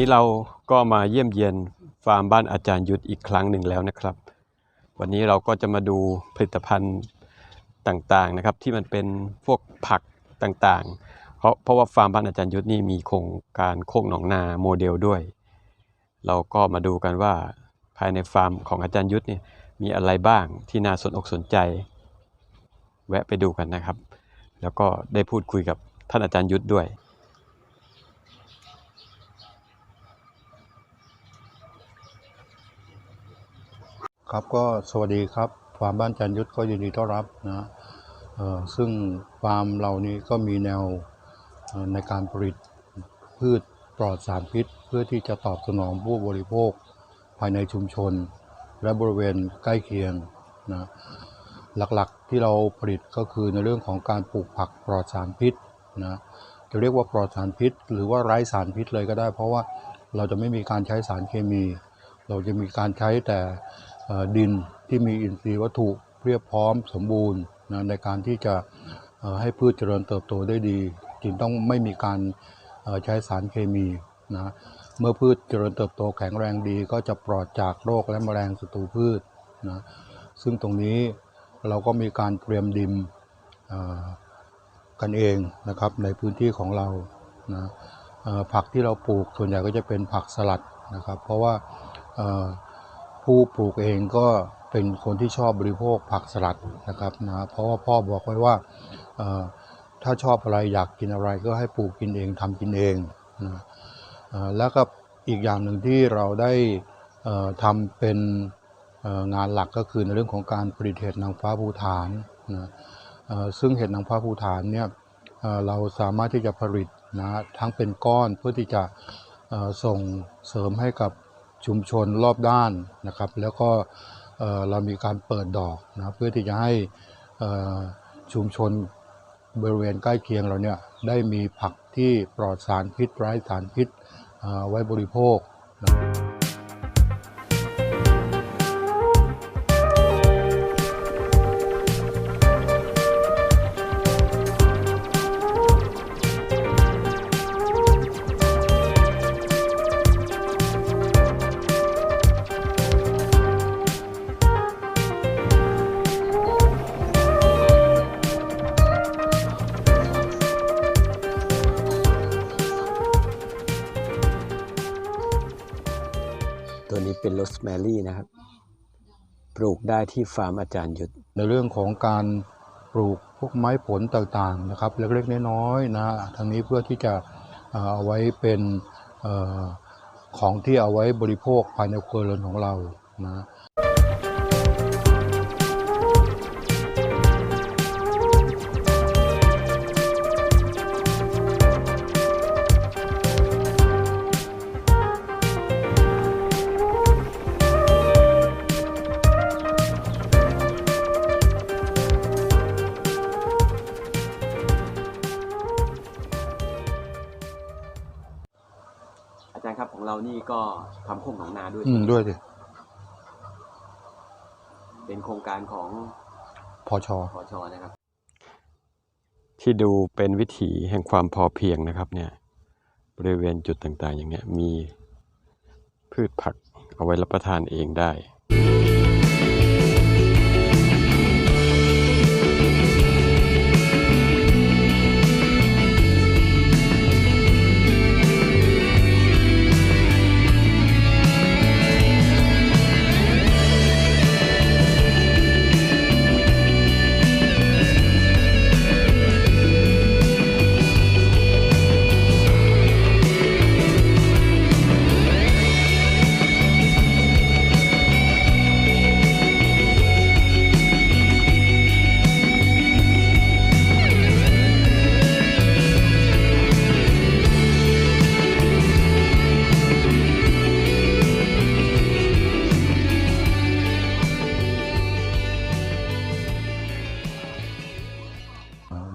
นี้เราก็มาเยี่ยมเยียนฟาร์มบ้านอาจารย์ยุทธอีกครั้งหนึ่งแล้วนะครับ วันนี้เราก็จะมาดูผลิตภัณฑ์ต่างๆนะครับ ที่มันเป็นพวกผักต่างๆ เพราะเพราะว่าฟาร์มบ้านอาจารย์ยุทธนี่มีโครงการโคกหนองนาโมเดลด้วย เราก็มาดูกันว่าภายในฟาร์มของอาจารย์ยุทธเนี่ยมีอะไรบ้างที่น่าสนอกสนใจ แวะไปดูกันนะครับ แล้วก็ได้พูดคุยกับท่านอาจารย์ยุทธด้วย ครับก็สวัสดีครับฟาร์มบ้านจันยุทธก็ยินดีต้อนรับนะซึ่งฟาร์มเรานี้ก็มีแนวในการผลิตพืชปลอดสารพิษ เพื่อที่จะตอบสนองผู้บริโภคภายในชุมชน และบริเวณใกล้เคียงนะหลักๆที่เราผลิตก็คือในเรื่องของการปลูกผักปลอดสารพิษนะจะเรียกว่าปลอดสารพิษ หรือว่าไร้สารพิษเลยก็ได้ เพราะว่าเราจะไม่มีการใช้สารเคมี เราจะมีการใช้แต่ดินที่มีอินทรีย์วัตถุเรียบพร้อมสมบูรณ์นะในการที่จะให้พืชเจริญเติบโตได้ดี จึงต้องไม่มีการใช้สารเคมีนะเมื่อพืชเจริญเติบโตแข็งแรงดี ก็จะปลอดจากโรคและแมลงศัตรูพืชนะซึ่งตรงนี้เราก็มีการเตรียมดินกันเองนะครับในพื้นที่ของเรานะผักที่เราปลูกส่วนใหญ่ก็จะเป็นผักสลัดนะครับ เพราะว่า ผู้ปลูกเองก็เป็นคนที่ชอบบริโภคผักสลัดนะครับนะเพราะว่าพ่อบอกไว้ว่าถ้าชอบอะไรอยากกินอะไรก็ให้ปลูกกินเองทำกินเองนะแล้วก็อีกอย่างหนึ่งที่เราได้ทำเป็นงานหลักก็คือในเรื่องของการผลิตเห็ดนางฟ้าภูฐานนะซึ่งเห็ดนางฟ้าภูฐานเนี่ยเราสามารถที่จะผลิตนะทั้งเป็นก้อนเพื่อที่จะส่งเสริมให้กับ ชุมชนรอบด้านนะครับ แล้วก็เรามีการเปิดดอกนะเพื่อที่จะให้ชุมชนบริเวณใกล้เคียงเราเนี่ยได้มีผักที่ปลอดสารพิษไร้สารพิษไว้บริโภคนะตัว แมรี่นะครับ ปลูกได้ที่ฟาร์มอาจารย์ยุทธในเรื่องของการปลูกพวกไม้ผลต่างๆนะครับ เล็กๆน้อยๆนะทางนี้เพื่อที่จะเอาไว้เป็นของที่เอาไว้บริโภคภายในครัวเรือนของเรานะ นี่ก็ทำโคกหนองนาด้วย อืมด้วยสิเป็นโครงการของพอชอพอชอนะครับ ที่ดูเป็นวิถีแห่งความพอเพียงนะครับ เนี่ยบริเวณจุดต่างๆ อย่างเงี้ยมีพืชผักเอาไว้รับประทานเองได้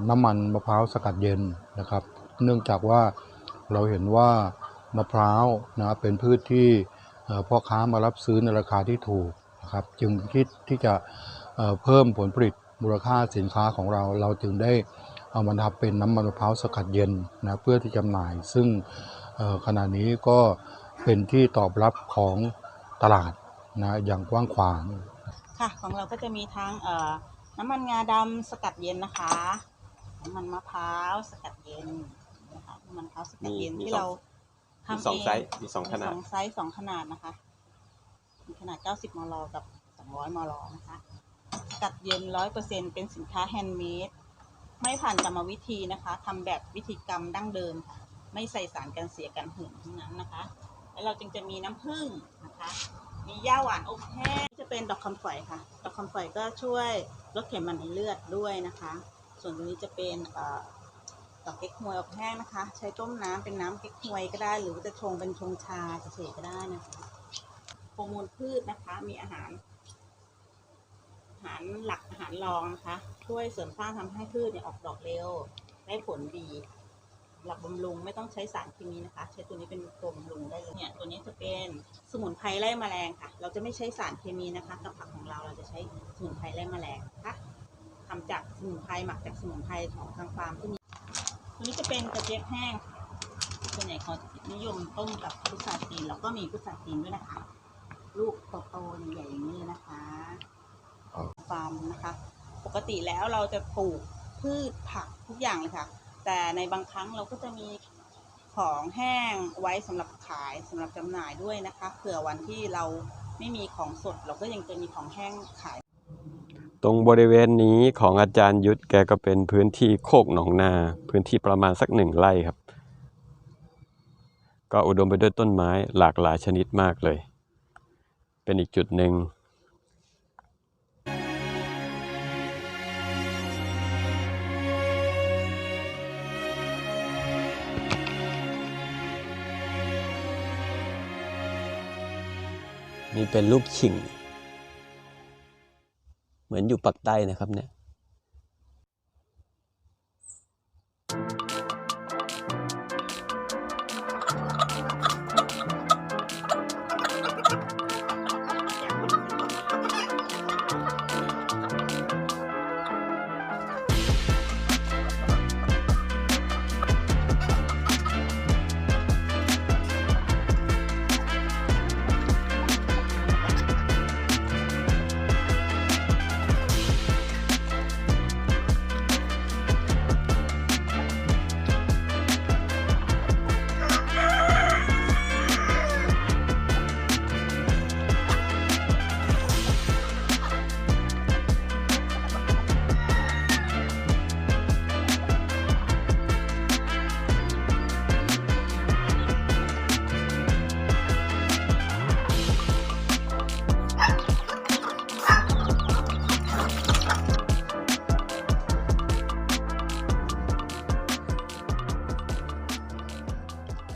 น้ำมันมะพร้าวสกัดเย็นนะครับ เนื่องจากว่าเราเห็นว่ามะพร้าวนะเป็นพืชที่พ่อค้ามารับซื้อในราคาที่ถูกนะครับ จึงคิดที่จะเพิ่มผลผลิตมูลค่าสินค้าของเรา เราจึงได้เอามาทำเป็นน้ำมันมะพร้าวสกัดเย็นนะเพื่อที่จำหน่าย ซึ่งขณะนี้ก็เป็นที่ตอบรับของตลาดนะอย่างกว้างขวางค่ะของเราก็จะมีทั้งน้ำมันงาดำสกัดเย็นนะคะ น้ำมันมะพร้าวสกัดเย็นนะคะน้ำมันมะพร้าวสกัดเย็นมีที่สอง เรามีทำสองเองไซส์มีสองขนาดสองไซส์สองขนาดนะคะ มีขนาด 90 มล กับ 200 มล นะคะ สกัดเย็น 100%เป็นสินค้าแฮนด์เมด ไม่ผ่านกรรมวิธีนะคะ ทำแบบวิธีกรรมดั้งเดิมค่ะ ไม่ใส่สารกันเสียกันหืนทั้งนั้นนะคะ แล้วเราจึงจะมีน้ำผึ้งนะคะ มีย่าหวานอบแห้ง จะเป็นดอกคำฝอยค่ะ ดอกคำฝอยก็ช่วยลดไขมันในเลือดด้วยนะคะ ส่วนตรงนี้จะเป็นเอ่อดอกเก๊กฮวยอบแห้งนะคะ ใช้ต้มน้ำเป็นน้ำเก๊กฮวยก็ได้ หรือจะชงเป็นชงชาเฉยๆก็ได้นะคะโฮอร์โมนพืชนะคะ มีอาหาร อาหารหลักอาหารรองนะคะ ช่วยเสริมสร้างทำให้พืชเนี่ยออกดอกเร็ว ได้ผลดีหลักบำรุงไม่ต้องใช้สารเคมีนะคะ ใช้ตัวนี้เป็นตัวบำรุงได้เลยเนี่ยตัวนี้จะเป็นสมุนไพรไล่แมลงค่ะ เราจะไม่ใช้สารเคมีนะคะ กับผักของเราเราจะใช้สมุนไพรไล่แมลงนะคะ ทำจากสมุนไพรหมักจากสมุนไพรของทางฟาร์มที่มีตัวนี้จะเป็นกระเจี๊ยบแห้งส่วนใหญ่เขานิยมต้มกับพุทราจีนแล้วก็มีพุทราจีนด้วยนะคะ ลูกโตๆใหญ่ๆอย่างนี้เลยนะคะฟาร์มนะคะ ปกติแล้วเราจะปลูกพืชผักทุกอย่างเลยค่ะ แต่ในบางครั้งเราก็จะมีของแห้งไว้สำหรับขายสำหรับจำหน่ายด้วยนะคะเผื่อวันที่เราไม่มีของสด เราก็ยังจะมีของแห้งขาย ตรงบริเวณนี้ของอาจารย์ยุทธแกก็เป็นพื้นที่โคกหนองนา พื้นที่ประมาณสักหนึ่งไร่ครับ ก็อุดมไปด้วยต้นไม้หลากหลายชนิดมากเลย เป็นอีกจุดหนึ่งนี่เป็นรูปขิง เหมือนอยู่ปักใต้นะครับเนี่ย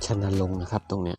ชนลงนะครับตรงเนี้ย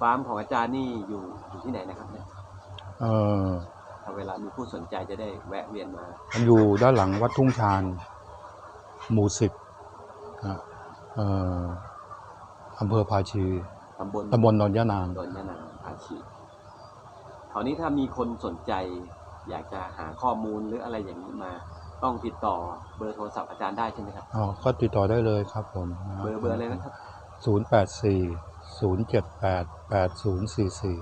ฟาร์มของอาจารย์นี่อยู่อยู่ที่ไหนนะครับเนี่ยเอ่อถ้าเวลามีผู้สนใจจะได้แวะเวียนมาอยู่ด้านหลังวัดทุ่งชานหมู่สิบนะเอ่ออำเภอภาชีตำบลตำบลนนยะนางดอนยะนางอาชีคราวนี้ถ้ามีคนสนใจ อยากจะหาข้อมูลหรืออะไรอย่างนี้มา ต้องติดต่อเบอร์โทรศัพท์อาจารย์ได้ใช่ไหมครับอ๋อก็ติดต่อได้เลยครับผมนะเบอร์เบอร์อะไรนะครับศูนย์แปดสี่ ศูนย์เจ็ดแปดแปดศูนย์สี่สี่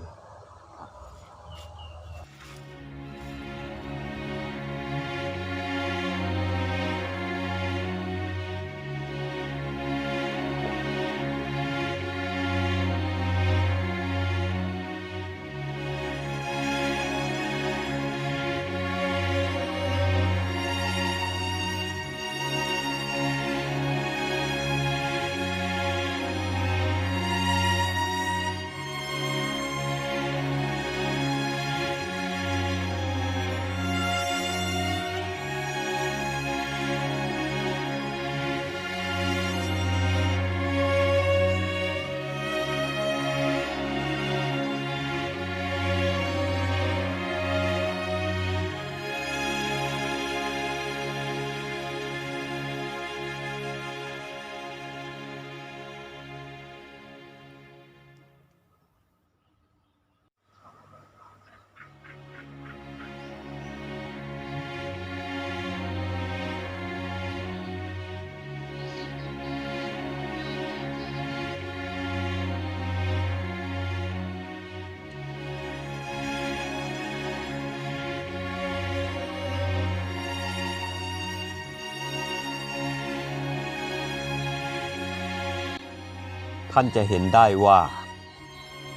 ท่านจะเห็นได้ว่า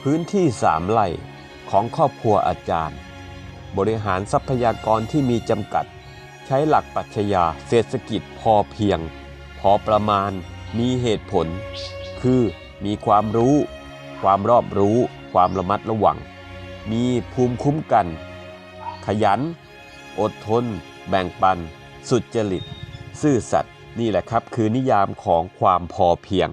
พื้นที่สามไร่ของครอบครัวอาจารย์ บริหารทรัพยากรที่มีจำกัด ใช้หลักปรัชญาเศรษฐกิจพอเพียง พอประมาณมีเหตุผล คือมีความรู้ ความรอบรู้ ความระมัดระวัง มีภูมิคุ้มกัน ขยัน อดทน แบ่งปัน สุดจริต ซื่อสัตย์นี่แหละครับ คือนิยามของความพอเพียง